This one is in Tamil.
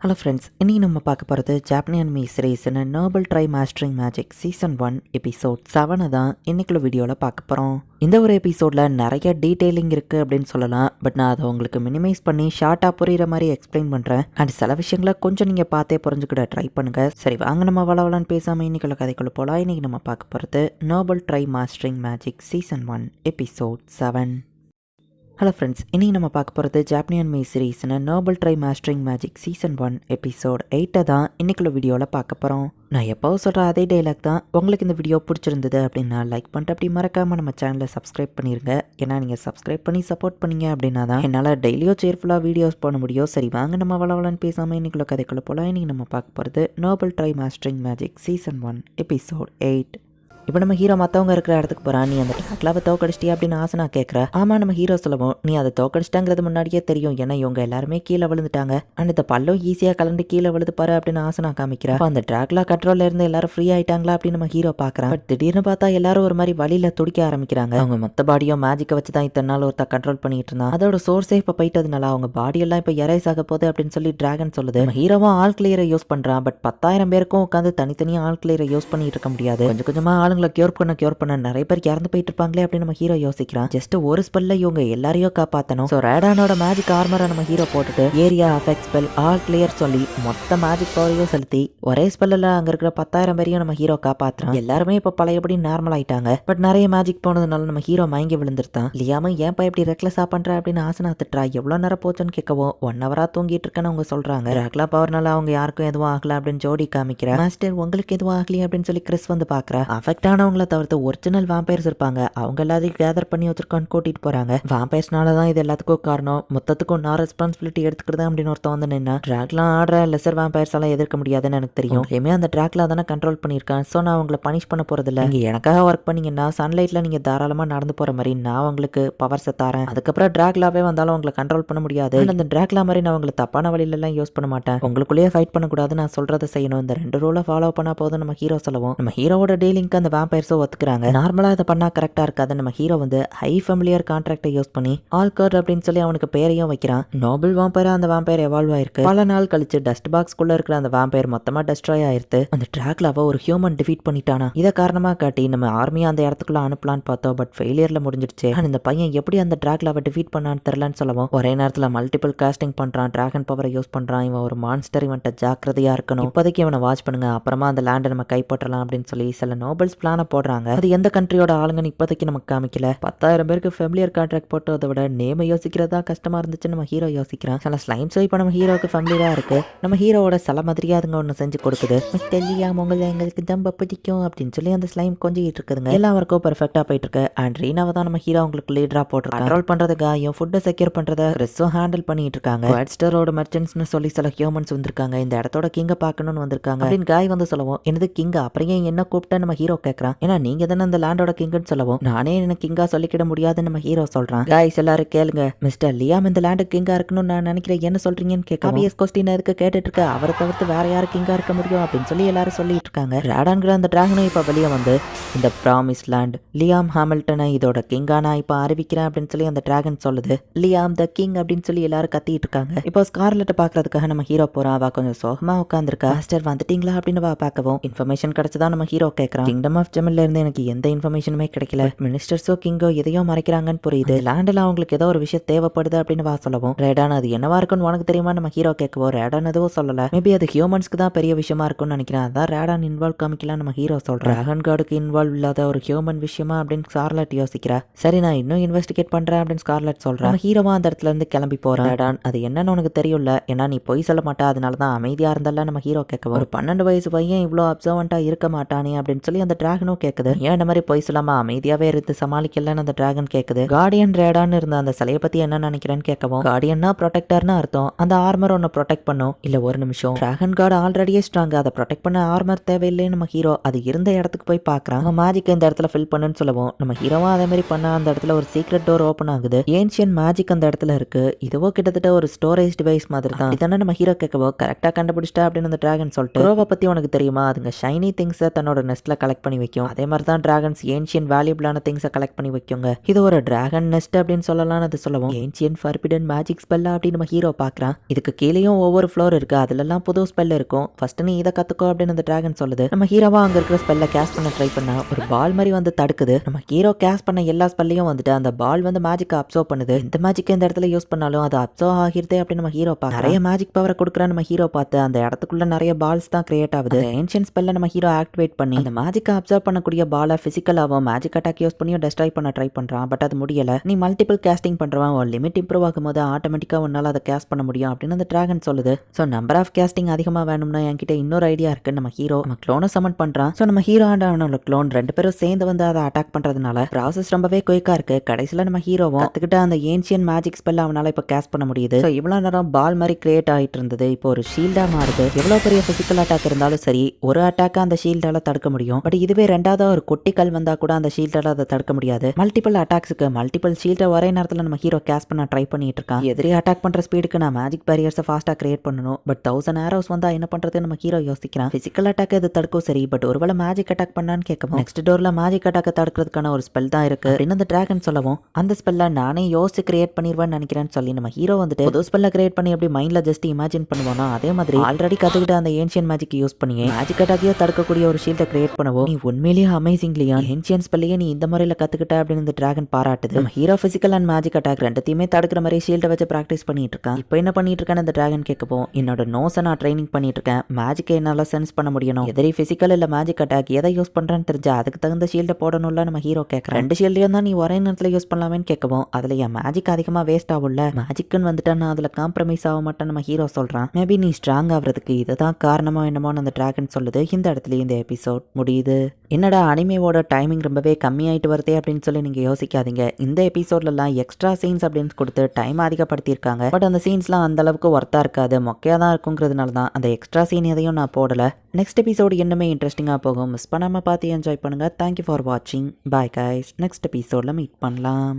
ஹலோ ஃப்ரெண்ட்ஸ் இன்னைக்கு நம்ம பார்க்க போகிறது ஜாப்பனியன் மீ சீரீஸ்னு noble try mastering magic season one episode செவனை தான் இன்னைக்குள்ள வீடியோவில் பார்க்க போகிறோம் இந்த ஒரு எபிசோடில் நிறைய டீட்டெயிலிங் இருக்குது அப்படின்னு சொல்லலாம். பட் நான் அதை உங்களுக்கு மினிமைஸ் பண்ணி ஷார்ட்டாக புரிகிற மாதிரி எக்ஸ்பிளைன் பண்ணுறேன் அண்ட் சில விஷயங்களை கொஞ்சம் நீங்கள் பார்த்தே புரிஞ்சுக்கிட ட்ரை பண்ணுங்கள் சரி வாங்க நம்ம வளவலான்னு பேசாமல் இன்னைக்குள்ள கதைக்குள்ள போகலாம் இன்றைக்கி நம்ம பார்க்க போகிறது noble try mastering magic season one episode seven hello friends இன்றைக்கி நம்ம பார்க்க போகிறது ஜாப்னியன் மே சீரீஸ்னு noble try mastering magic season one episode எயிட்டை தான் இன்றைக்குள்ள வீடியோவில் பார்க்க போகிறோம் நான் எப்போவும் சொல்கிற அதே டைலாக் தான். உங்களுக்கு இந்த வீடியோ பிடிச்சிருந்தது அப்படின்னா லைக் பண்ணிட்டு அப்படி மறக்காமல் நம்ம சேனலை சப்ஸ்கிரைப் பண்ணிடுங்க ஏன்னா நீங்கள் சப்ஸ்கிரைப் பண்ணி சப்போர்ட் பண்ணீங்க அப்படின்னா தான் என்னால் டெய்லியோ சேர்ஃபுல்லாக வீடியோஸ் பண்ண முடியும். சரி வாங்க நம்ம வளவலன்னு பேசாமல் இன்னைக்குள்ள கதைக்குள்ள போகலாம் இன்றைக்கி நம்ம பார்க்க போகிறது noble try mastering magic season one episode eight இப்போ நம்ம ஹீரோ மற்றவங்க இருக்கிற இடத்துக்கு போகிறா நீ அந்த ட்ராக்லாவை தோக்கடிச்சிட்டியா அப்படின்னு ஆசை நான் கேட்குறேன் ஆமாம் நம்ம ஹீரோ சொல்லவும் நீ அதை தோக்கடிச்சிட்டாங்கிறது முன்னாடியே தெரியும். ஏன்னா இவங்க எல்லாருமே கீழே விழுந்துட்டாங்க. அண்ட் இந்த பல்லும் ஈஸியாக கலந்து கீழே விழுது பாரு அப்படின்னு ஆசை நான் காமிக்கிறேன். அந்த ட்ராக்லா கண்ட்ரோல்ல இருந்து எல்லாரும் ஃப்ரீ ஆயிட்டாங்களா அப்படின்னு நம்ம ஹீரோ பார்க்குறான். பட் திடீர்னு பார்த்தா எல்லாரும் ஒரு மாதிரி வழியில துடிக்க ஆரம்பிக்கிறாங்க. அவங்க மொத்த பாடியும் மேஜிக்கை வச்சு தான் இத்தனை நாள் ஒருத்தர் கண்ட்ரோல் பண்ணிட்டு இருந்தான். அதோட சோர்ஸே இப்போ போயிட்டதுனால அவங்க பாடியெல்லாம் இப்போ எரேஸ் ஆக போகுது அப்படின்னு சொல்லி டிராகன் சொல்லுது. ஹீரோவும் ஆல் கிளியரை யூஸ் பண்ணுறான் பட் பத்தாயிரம் பேருக்கும் உட்காந்து தனித்தனியாக ஆல் கிளியரை யூஸ் பண்ணிட்டு இருக்க முடியாது. கொஞ்சம் கொஞ்சமாக ஆளுங்களை கியூர் பண்ண கியூர் பண்ண. நிறைய பேர் இறந்து போயிட்டு இருப்பாங்களே அப்படின்னு நம்ம ஹீரோ யோசிக்கிறான். ஜஸ்ட் ஒரு ஸ்பெல்ல இவங்க எல்லாரையும் காப்பாத்தணும். ஸோ ரேடானோட மேஜிக் ஆர்மரை நம்ம ஹீரோ போட்டுட்டு area effect spell all clear சொல்லி மொத்த மேஜிக் பவரையும் செலுத்தி ஒரே ஸ்பெல்லில் அங்கே இருக்கிற பத்தாயிரம் பேரையும் நம்ம ஹீரோ காப்பாற்றுறான் எல்லாருமே இப்போ பழையபடி நார்மல் ஆயிட்டாங்க. பட் நிறைய மேஜிக் போனதுனால நம்ம ஹீரோ மயங்கி விழுந்துருத்தான். லியாம ஏன்ப்பா இப்படி ரெக்லஸாக பண்ற அப்படின்னு ஆசனா திட்டுறா எவ்வளோ நேரம் போச்சுன்னு கேட்கவும் ஒன் ஹவராக தூங்கிட்டு இருக்கேன்னு அவங்க சொல்றாங்க. ரெக்லா பவர்னால அவங்க யாருக்கும் எதுவும் ஆகல அப்படின்னு ஜோடி காமிக்கிறேன் மாஸ்டர் உங்களுக்கு எதுவும் ஆகலையே அப்படின்னு சொல்லி கிறிஸ் வந்து பார்க்குறா அஃபெக்ட் ஆனவங்கள தவிர்த்து ஒரிஜினல் வாம்பயர்ஸ் இருப்பாங்க. அவங்க எல்லாத்தையும் கேதர் பண்ணி வச்சிருக்கான்னு கூட்டிட்டு போறாங்க. வாம்பயர்ஸ்னால தான் இது எல்லாத்துக்கும் காரணம். மொத்தத்துக்கும் நான் ரெஸ்பான்சிபிலிட்டி எடுத்துக்கிறது அப்படின்னு ஒருத்தன் வந்து நின்னா ட்ராக்லாம் ஆடுற லெசர் வாம்பயர்ஸ் எல்லாம் எதிர்க்க முடியாதுன்னு எனக்கு தெரியும். எப்பயுமே அந்த ட்ராக்ல தானே கண்ட்ரோல் பண்ணியிருக்கேன். ஸோ நான் அவங்கள பனிஷ் பண்ண போறது இல்லை. நீங்க எனக்காக ஒர்க் பண்ணீங்கன்னா சன்லைட்ல நீங்க தாராளமா நடந்து போற மாதிரி நான் உங்களுக்கு பவர்ஸை தரேன். அதுக்கப்புறம் ட்ராக்லாவே வந்தாலும் உங்களை கண்ட்ரோல் பண்ண முடியாது. அந்த ட்ராக்லா மாதிரி நான் உங்களை தப்பான வழியில எல்லாம் யூஸ் பண்ண மாட்டேன். உங்களுக்குள்ளேயே ஃபைட் பண்ணக்கூடாது நான் சொல்றதை செய்யணும். இந்த ரெண்டு ரூலை ஃபாலோ பண்ணா போதும். நம்ம ஹீரோ சொல்லவும். நம்ம ஹீரோவோட டீலிங்க்கு அந்த வேம்பயர்ஸோ ஒத்துக்கிறாங்க. நார்மலா இதை பண்ணா கரெக்டா இருக்காது நம்ம ஹீரோ வந்து ஹை ஃபெமிலியர் கான்ட்ராக்டை யூஸ் பண்ணி ஆல்கர் அப்படின்னு சொல்லி அவனுக்கு பேரையும் வைக்கிறான். நோபல் வாம்பயரா அந்த வாம்பயர் எவால்வ் ஆயிருக்கு. பல நாள் கழிச்சு டஸ்ட் பாக்ஸ்குள்ளே இருக்கிற அந்த வாம்பயர் மொத்தமா டெஸ்ட்ராய் ஆயிருத்து அந்த ட்ராக்லாவை ஒரு ஹியூமன் டிஃபீட் பண்ணிட்டானா? இதை காரணமா காட்டி நம்ம ஆர்மியை அந்த இடத்துக்குள்ள அனுப்பலான்னு பார்த்தோம் பட் ஃபெயிலியர்ல முடிஞ்சிடுச்சு ஆனா இந்த பையன் எப்படி அந்த ட்ராக்லாவை டிஃபீட் பண்ணான்னு தெரிலன்னு சொல்லவும் ஒரே நேரத்தில் மல்டிபிள் காஸ்டிங் பண்றான் டிராகன் பவரை யூஸ் பண்றான் இவன் ஒரு மான்ஸ்டர் இவன்ட்ட ஜாக்கிரதையா இருக்கணும். இப்போதைக்கு இவனை வாட்ச் பண்ணுங்க அப்புறமா அந்த லேண்டை நம்ம கைப்பற்றலாம் அப்படின்னு சொல்லி சில நோபல்ஸ் பிளானை போடுறாங்க. அது எந்த கண்ட்ரியோட ஆளுங்கன்னு இப்போதைக்கு நமக்கு காமிக்கல. பத்தாயிரம் பேருக்கு ஃபெமிலியர் கான்ட்ராக்ட் போட்டதை விட நேமை யோசிக்கிறதா கஷ்டமா இருந்துச்சு நம்ம ஹீரோ யோசிக்கிறான். சில ஸ்லைம்ஸ் இப்போ நம்ம ஹீரோக்கு ஃபெமிலியரா இருக்கு. நம்ம ஹீரோவோட சில மாதிரியா அதுங்க ஒன்று செஞ்சு கொடுக்குது. தெரியா உங்களை எங்களுக்கு தம்ப பிடிக்கும் அப்படின்னு சொல்லி அந்த ஸ்லைம் கொஞ்சிக்கிட்டு இருக்குதுங்க. எல்லா ஒர்க்கும் பெர்ஃபெக்டா போயிட்டு இருக்கு அண்ட் ரீனாவை தான் நம்ம ஹீரோ உங்களுக்கு லீடரா போட்டு கண்ட்ரோல் பண்றதுக்காக ஃபுட்டை செக்யூர் பண்றத ரிஸும் ஹேண்டில் பண்ணிட்டு இருக்காங்க. ஒயிட் ஸ்டரோட மெர்ச்சன்ட்ஸ்னு சொல்லி சில ஹியூமன்ஸ் வந்திருக்காங்க. இந்த இடத்தோட கிங்க பார்க்கணும்னு வந்திருக்காங்க. அப்படின்னு காய் வந்து சொல்லவும் எனது கிங் அப்புறம் ஏன் என்ன கூப்பிட்டா? நம்ம ஹீரோ கேட்கறான் ஏன்னா நீங்க தானே அந்த லேண்டோட கிங்னு சொல்லவும். நானே எனக்கு கிங்கா சொல்லிக்கிட முடியாதுன்னு நம்ம ஹீரோ சொல்றான். காய்ஸ் எல்லாரும் கேளுங்க. மிஸ்டர் லியாம் இந்த லேண்டு கிங்கா இருக்கணும்னு நான் நினைக்கிறேன். என்ன சொல்றீங்கன்னு கேட்க ஆபியஸ் கொஸ்டின் எதுக்கு கேட்டுட்டு இருக்க அவரை தவிர்த்து வேற யாரு கிங்கா இருக்க முடியும் அப்படின்னு சொல்லி எல்லாரும் சொல்லிட்டு இருக்காங்க. ராடான்கிற அந்த டிராகனும் இப்ப வெளியே வந்து இந்த ப்ராமிஸ் லேண்ட் லியாம் ஹாமில்டனை இதோட கிங்கா நான் இப்ப அறிவிக்கிறேன் அப்படின்னு சொல்லி அந்த டிராகன் சொல்லுது. லியாம் த கிங் அப்படின்னு சொல்லி எல்லாரும் கத்திட்டு இருக்காங்க. இப்போ ஸ்கார்லெட்டை பாக்குறதுக்காக நம்ம ஹீரோ போறான். அவ கொஞ்சம் சோகமா உட்காந்துருக்கா மாஸ்டர் வந்துட்டீங்களா அப்படின்னு வா பார்க்கவும். இன்ஃபர்மேஷன் கிடைச்சதா நம்ம ஹீரோ கேட்கறான் கிங்டம் ஆஃப் ஜெமில்ல இருந்து எனக்கு எந்த இன்ஃபர்மேஷனுமே கிடைக்கல. மினிஸ்டர்ஸோ கிங்கோ எதையோ மறைக்கிறாங்கன்னு புரியுது. லேண்டில் அவங்களுக்கு ஏதோ ஒரு விஷயம் தேவைப்படுது அப்படின்னு வா சொல்லவும். ரேடான் அது என்னவா இருக்குன்னு உனக்கு தெரியுமா? நம்ம ஹீரோ கேட்கவோ ரேடான் எதுவும் சொல்லல. மேபி அது ஹியூமன்ஸ்க்கு தான் பெரிய விஷயமா இருக்கும்னு நினைக்கிறேன். அதான் ரேடான் இன்வால்வ் காமிக்கலாம் நம்ம ஹீரோ சொல்றேன் டிராகன் கார்டுக்கு இன்வால்வ் இல்லாத ஒரு ஹியூமன் விஷயமா அப்படின்னு ஸ்கார்லெட் யோசிக்கிறா. சரி நான் இன்னும் இன்வெஸ்டிகேட் பண்றேன் அப்படின்னு ஸ்கார்லெட் சொல்றேன் ஹீரோவா அந்த இடத்துல இருந்து கிளம்பி போறேன். ரேடான் அது என்னன்னு உனக்கு தெரியும்ல? ஏன்னா நீ பொய் சொல்ல மாட்டா. அதனால தான் அமைதியா இருந்தல்ல நம்ம ஹீரோ கேட்க ஒரு பன்னெண்டு வயசு பையன் இவ்வளோ அப்சர்வெண்டா இருக்க மாட்டானே அப்படின்னு சொல்லி அந்த டிராகனும் கேட்குது ஏன் இந்த மாதிரி பொய் சொல்லாம அமைதியாவே இருந்து சமாளிக்கலன்னு அந்த டிராகன் கேட்குது கார்டியன் ரேடான்னு இருந்த அந்த சிலையை பத்தி என்ன நினைக்கிறேன்னு கேட்கவும் கார்டியன்னா ப்ரொடெக்டர்னு அர்த்தம். அந்த ஆர்மர் ஒன்று ப்ரொடெக்ட் பண்ணும். இல்ல ஒரு நிமிஷம். டிராகன் கார்டு ஆல்ரெடியே ஸ்ட்ராங் அதை ப்ரொடெக்ட் பண்ண ஆர்மர் தேவையில்லைன்னு நம்ம ஹீரோ அது இருந்த இடத்துக்கு போய் பாக்குறான் அவன் மேஜிக் இந்த இடத்துல ஃபில் பண்ணுன்னு சொல்லவும். நம்ம ஹீரோவும் அதே மாதிரி பண்ண அந்த இடத்துல ஒரு சீக்ரெட் டோர் ஓப்பன் ஆகுது. ஏன்ஷியன் மேஜிக் அந்த இடத்துல இருக்கு. இதுவோ கிட்டத்தட்ட ஒரு ஸ்டோரேஜ் டிவைஸ் மாதிரி தான் இதானே நம்ம ஹீரோ கேட்கவோ கரெக்டாக கண்டுபிடிச்சிட்டா அப்படின்னு அந்த டிராகன் சொல்லிட்டு ரோவை பத்தி உனக்கு தெரியுமா? அதுங்க ஷைனி திங்ஸை தன்னோட நெஸ்ட்ல கலெக்ட் பண்ணி பண்ணி வைக்கும். அதே மாதிரி தான் டிராகன்ஸ் ஏன்ஷியன் வேல்யூபிளான திங்ஸை கலெக்ட் பண்ணி வைக்குங்க. இது ஒரு டிராகன் நெஸ்ட் அப்படின்னு சொல்லலாம் அது சொல்லவும் ஏன்ஷியன் ஃபர்பிடன் மேஜிக் ஸ்பெல்லா அப்படின்னு நம்ம ஹீரோ பார்க்குறான். இதுக்கு கீழேயும் ஒவ்வொரு ஃப்ளோர் இருக்கு. அதுலலாம் புது ஸ்பெல் இருக்கும். ஃபர்ஸ்ட் நீ இதை கத்துக்கோ அப்படின்னு அந்த டிராகன் சொல்லுது. நம்ம ஹீரோவா அங்க இருக்கிற ஸ்பெல்ல கேஸ்ட் பண்ண ட்ரை பண்ணா ஒரு பால் மாதிரி வந்து தடுக்குது. நம்ம ஹீரோ கேஸ்ட் பண்ண எல்லா ஸ்பெல்லையும் வந்துட்டு அந்த பால் வந்து மேஜிக்கை அப்சர்வ் பண்ணுது. இந்த மேஜிக் இந்த இடத்துல யூஸ் பண்ணாலும் அது அப்சர்வ் ஆகிருதே அப்படின்னு நம்ம ஹீரோ பார்க்க நிறைய மேஜிக் பவரை கொடுக்குற நம்ம ஹீரோ பார்த்து அந்த இடத்துக்குள்ள நிறைய பால்ஸ் தான் கிரியேட் ஆகுது. ஏன்ஷியன் ஸ்பெல்ல நம்ம ஹீரோ ஆக்டிவேட் பண்ணி அந்த மேஜிக்கை அப்சர்வ் பண்ணக்கூடிய பாலை ஃபிசிக்கலாகவும் மேஜிக் அட்டாக் யூஸ் பண்ணியும் டெஸ்ட்ராய் பண்ண ட்ரை பண்ணுறான் பட் அது முடியலை. நீ மல்டிபிள் கேஸ்டிங் பண்ணுறவன் ஒரு லிமிட் இம்ப்ரூவ் ஆகும்போது ஆட்டோமேட்டிக்காக உன்னால் அதை கேஸ்ட் பண்ண முடியும் அப்படின்னு அந்த ட்ராகன் சொல்லுது. ஸோ நம்பர் ஆஃப் கேஸ்டிங் அதிகமா வேணும்னா என்கிட்ட இன்னொரு ஐடியா இருக்கு. நம்ம ஹீரோ நம்ம க்ளோனை சமன் பண்றான். ஸோ நம்ம ஹீரோ அண்ட் அவனோட க்ளோன் ரெண்டு பேரும் சேர்ந்து வந்து அதை அட்டாக் பண்றதுனால ப்ராசஸ் ரொம்பவே குயிக்கா இருக்கு. கடைசியில நம்ம ஹீரோவும் கற்றுக்கிட்ட அந்த ஏன்ஷியன் மேஜிக் ஸ்பெல் அவனால் இப்போ கேஸ்ட் பண்ண முடியுது. ஸோ இவ்வளோ நேரம் பால் மாதிரி கிரியேட் ஆகிட்டு இருந்தது. இப்போ ஒரு ஷீல்டாக மாறுது. எவ்வளோ பெரிய ஃபிசிக்கல் அட்டாக் இருந்தாலும் சரி ஒரு அட்டாக்காக அந்த ஷீல்டால தடுக்க முடியும். பட் இது இதுவே ரெண்டாவது ஒரு கொட்டிக்கல் வந்தால் கூட அந்த ஷீல்டால் அதை தடுக்க முடியாது. மல்டிபிள் அட்டாக்ஸுக்கு மல்டிபிள் ஷீல்டை ஒரே நேரத்தில் நம்ம ஹீரோ கேஸ் பண்ண ட்ரை பண்ணிட்டு இருக்கான். எதிரி அட்டாக் பண்ணுற ஸ்பீடுக்கு நான் மேஜிக் பேரியர்ஸை ஃபாஸ்ட்டாக கிரியேட் பண்ணணும். பட் தௌசண்ட் ஆரோஸ் வந்தால் என்ன பண்ணுறது நம்ம ஹீரோ யோசிக்கிறான். ஃபிசிக்கல் அட்டாக் இது தடுக்கும் சரி பட் ஒருவேளை மேஜிக் அட்டாக் பண்ணான்னு கேட்கவும் நெக்ஸ்ட் டோரில் மேஜிக் அட்டாக் தடுக்கிறதுக்கான ஒரு ஸ்பெல் தான் இருக்கு. அப்படின்னு அந்த டிராகன் சொல்லவும் அந்த ஸ்பெல்ல நானே யோசிச்சு கிரியேட் பண்ணிடுவேன்னு நினைக்கிறேன்னு சொல்லி நம்ம ஹீரோ வந்துட்டு புது ஸ்பெல்ல கிரியேட் பண்ணி எப்படி மைண்ட்ல ஜஸ்ட் இமேஜின் பண்ணுவானோ அதே மாதிரி ஆல்ரெடி கத்துக்கிட்ட அந்த ஏன்ஷியன் மேஜிக் யூஸ் பண்ணி மேஜிக் அட்டாக்கையே தடுக்கக்கூடிய ஒரு ஷீல்டை கிரியேட் பண்ணவும் நீ உண்மையிலேயே அமேசிங்லியா ஹென்சியன்ஸ் பள்ளியே நீ இந்த முறையில் கத்துக்கிட்ட அப்படின்னு இந்த டிராகன் பாராட்டுது. நம்ம hero physical and magic attack ரெண்டுத்தையுமே தடுக்கிற மாதிரி ஷீல்டை வச்சு ப்ராக்டிஸ் பண்ணிட்டு இருக்கான் இப்போ என்ன பண்ணிட்டு இருக்கேன்னு அந்த டிராகன் கேட்கப்போ என்னோட நோஸை நான் ட்ரைனிங் பண்ணிட்டு இருக்கேன். மேஜிக்கை என்னால் சென்ஸ் பண்ண முடியணும். எதிரி பிசிக்கல் இல்லை மேஜிக் அட்டாக் எதை யூஸ் பண்றேன்னு தெரிஞ்சா அதுக்கு தகுந்த ஷீல்டை போடணும்ல நம்ம ஹீரோ கேட்குறேன். ரெண்டு ஷீல்டையும் தான் நீ ஒரே நேரத்தில் யூஸ் பண்ணலாமேன்னு கேட்கவும் அதில் என் மேஜிக் அதிகமாக வேஸ்ட் ஆகும்ல. மேஜிக்குன்னு வந்துட்டா நான் அதில் காம்ப்ரமைஸ் ஆக மாட்டேன் நம்ம ஹீரோ சொல்கிறான் மேபி நீ ஸ்ட்ராங் ஆகிறதுக்கு இதுதான் காரணமோ என்னமோன்னு அந்த டிராகன் சொல்லுது. இந்த இடத்துல இந்த எபிசோட் முடியுது. என்னடா அனிமேவோட டைமிங் ரொம்பவே கம்மியாயிட்டு வருதே அப்படின்னு சொல்லி நீங்கள் யோசிக்காதீங்க. இந்த எபிசோட்லலாம் எக்ஸ்ட்ரா சீன்ஸ் அப்படின்னு கொடுத்து டைம் அதிகப்படுத்தியிருக்காங்க. பட் அந்த சீன்ஸ்லாம் அந்த அளவுக்கு ஒர்த்தாக இருக்காது. மொக்கையாக தான் இருக்குங்கிறதுனால தான் அந்த எக்ஸ்ட்ரா சீன் எதையும் நான் போடலை. நெக்ஸ்ட் எபிசோடு இன்னுமே இன்ட்ரெஸ்டிங்காக போகும். மிஸ் பண்ணாமல் பார்த்து என்ஜாய் பண்ணுங்கள் தேங்க்யூ ஃபார் வாட்சிங் பாய் கைஸ் நெக்ஸ்ட் எபிசோடில் மீட் பண்ணலாம்.